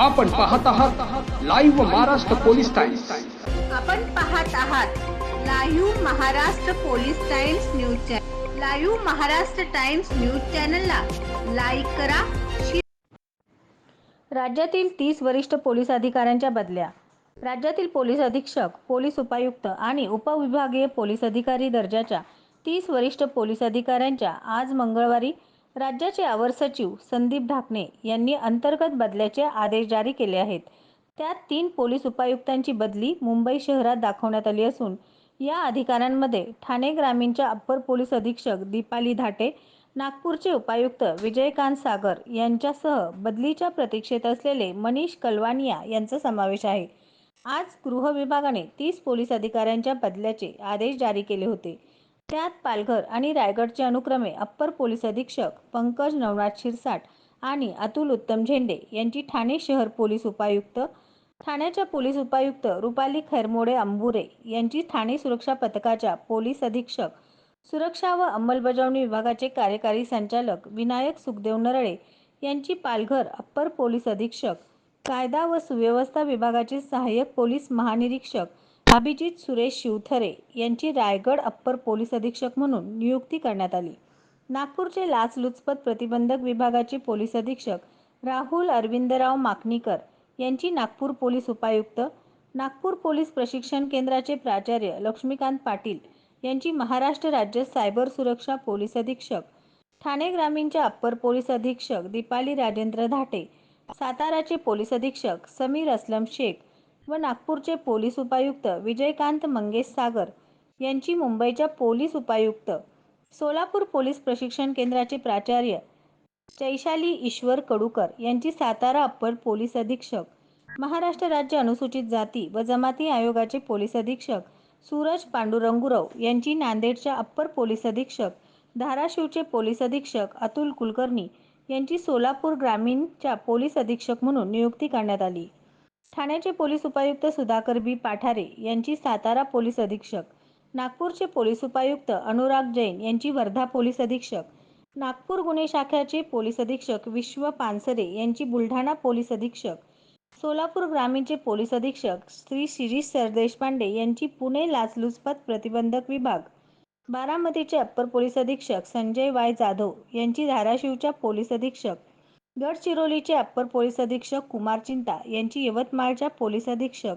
आपण पाहत आहात लाईव्ह महाराष्ट्र पोलीस टाइम्स आपण पाहत आहात live Maharashtra police Times news channel live Maharashtra Times news चॅनलला लाईक करा शेअर राज्यातील तीस वरिष्ठ पोलीस अधिकाऱ्यांच्या बदल्या. राज्यातील पोलीस अधीक्षक पोलीस उपायुक्त आणि उपविभागीय पोलीस अधिकारी दर्जाच्या तीस वरिष्ठ पोलीस अधिकाऱ्यांच्या आज मंगळवारी राज्याचे अवर सचिव संदीप ढाकणे यांनी अंतर्गत बदल्याचे आदेश जारी केले आहेत. त्यात तीन पोलीस उपायुक्तांची बदली मुंबई शहरात दाखवण्यात आली असून या अधिकाऱ्यांमध्ये ठाणे ग्रामीणच्या अप्पर पोलीस अधीक्षक दीपाली धाटे नागपूरचे उपायुक्त विजयकांत सागर यांच्यासह बदलीच्या प्रतीक्षेत असलेले मनीष कलवानिया यांचा समावेश आहे. आज गृह विभागाने तीस पोलीस अधिकाऱ्यांच्या बदल्याचे आदेश जारी केले होते. त्यात पालघर आणि रायगडचे अनुक्रमे अप्पर पोलीस अधीक्षक पंकज नवनाथ शिरसाट आणि अतुल उत्तम झेंडे यांची ठाणे शहर पोलीस उपायुक्त ठाण्याच्या पोलीस उपायुक्त रुपाली खैरमोडे अंबुरे यांची ठाणे सुरक्षा पथकाच्या पोलीस अधीक्षक सुरक्षा व अंमलबजावणी विभागाचे कार्यकारी संचालक विनायक सुखदेव नरळे यांची पालघर अप्पर पोलीस अधीक्षक कायदा व सुव्यवस्था विभागाचे सहाय्यक पोलीस महानिरीक्षक अभिजित सुरेश शिवथरे यांची रायगड अप्पर पोलीस अधीक्षक म्हणून नियुक्ती करण्यात आली. नागपूरचे लाचलुचपत प्रतिबंधक विभागाचे पोलीस अधीक्षक राहुल अरविंदराव माकणीकर यांची नागपूर पोलीस उपायुक्त नागपूर पोलीस प्रशिक्षण केंद्राचे प्राचार्य लक्ष्मीकांत पाटील यांची महाराष्ट्र राज्य सायबर सुरक्षा पोलीस अधीक्षक ठाणे ग्रामीणच्या अप्पर पोलीस अधीक्षक दीपाली राजेंद्र धाटे साताराचे पोलीस अधीक्षक समीर असलम शेख व नागपूरचे पोलीस उपायुक्त विजयकांत मंगेश सागर यांची मुंबईच्या पोलीस उपायुक्त सोलापूर पोलीस प्रशिक्षण केंद्राचे प्राचार्य चैशाली ईश्वर कडूकर यांची सातारा अप्पर पोलीस अधीक्षक महाराष्ट्र राज्य अनुसूचित जाती व जमाती आयोगाचे पोलीस अधीक्षक सूरज पांडुरंगुरव यांची नांदेडच्या अप्पर पोलीस अधीक्षक धाराशिवचे पोलीस अधीक्षक अतुल कुलकर्णी यांची सोलापूर ग्रामीणच्या पोलीस अधीक्षक म्हणून नियुक्ती करण्यात आली. ठाण्याचे पोलीस उपायुक्त सुधाकर बी पाठारे यांची सातारा पोलीस अधीक्षक. नागपूरचे पोलीस उपायुक्त अनुराग जैन यांची वर्धा पोलीस अधीक्षक. नागपूर गुन्हे शाखेचे पोलीस अधीक्षक विश्व पानसरे यांची बुलढाणा पोलीस अधीक्षक. सोलापूर ग्रामीणचे पोलीस अधीक्षक श्री शिरीष सरदेशपांडे यांची पुणे लाचलुचपत प्रतिबंधक विभाग. बारामतीचे अप्पर पोलीस अधीक्षक संजय वाय जाधव यांची धाराशिवच्या पोलीस अधीक्षक. गडचिरोलीचे अप्पर पोलीस अधीक्षक कुमार चिंता यांची यवतमाळच्या पोलीस अधीक्षक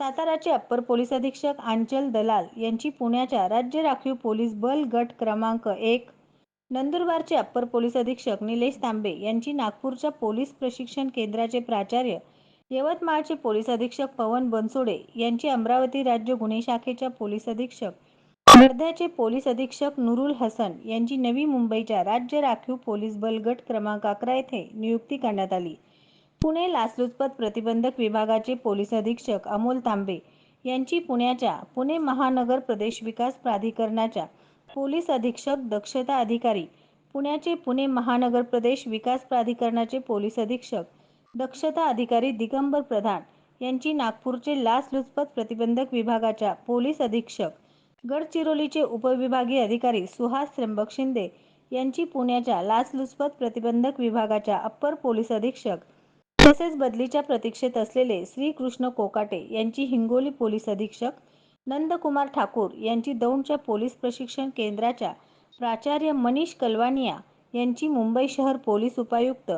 साताराचे अप्पर पोलीस अधीक्षक आंचल दलाल यांची पुण्याच्या राज्य राखीव पोलीस बल गट क्रमांक एक नंदुरबारचे अप्पर पोलीस अधीक्षक निलेश तांबे यांची नागपूरच्या पोलीस प्रशिक्षण केंद्राचे प्राचार्य यवतमाळचे पोलीस अधीक्षक पवन बनसोडे यांची अमरावती राज्य गुन्हे शाखेच्या पोलीस अधीक्षक वर्ध्याचे पोलीस अधीक्षक नुरुल हसन यांची नवी मुंबईच्या राज्य राखीव पोलीस बल गट क्रमांक अकरा येथे नियुक्ती करण्यात आली. पुणे लाचलुचपत प्रतिबंधक विभागाचे पोलीस अधीक्षक अमोल तांबे यांची पुण्याच्या पुणे महानगर प्रदेश विकास प्राधिकरणाच्या पोलीस अधीक्षक दक्षता अधिकारी पुण्याचे पुणे महानगर प्रदेश विकास प्राधिकरणाचे पोलीस अधीक्षक दक्षता अधिकारी दिगंबर प्रधान यांची नागपूरचे लाचलुचपत प्रतिबंधक विभागाच्या पोलीस अधीक्षक गडचिरोलीचे उपविभागीय अधिकारी सुहास त्र्यंबक शिंदे यांची पुण्याच्या लाचलुचपत प्रतिबंधक विभागाच्या अप्पर पोलीस अधीक्षक तसेच बदलीच्या प्रतीक्षेत असलेले श्रीकृष्ण कोकाटे यांची हिंगोली पोलीस अधीक्षक नंदकुमार ठाकूर यांची दौंडच्या पोलीस प्रशिक्षण केंद्राच्या प्राचार्य मनीष कलवानिया यांची मुंबई शहर पोलीस उपायुक्त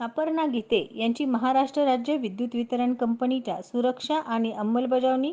अपर्णा गीते यांची महाराष्ट्र राज्य विद्युत वितरण कंपनीच्या सुरक्षा आणि अंमलबजावणी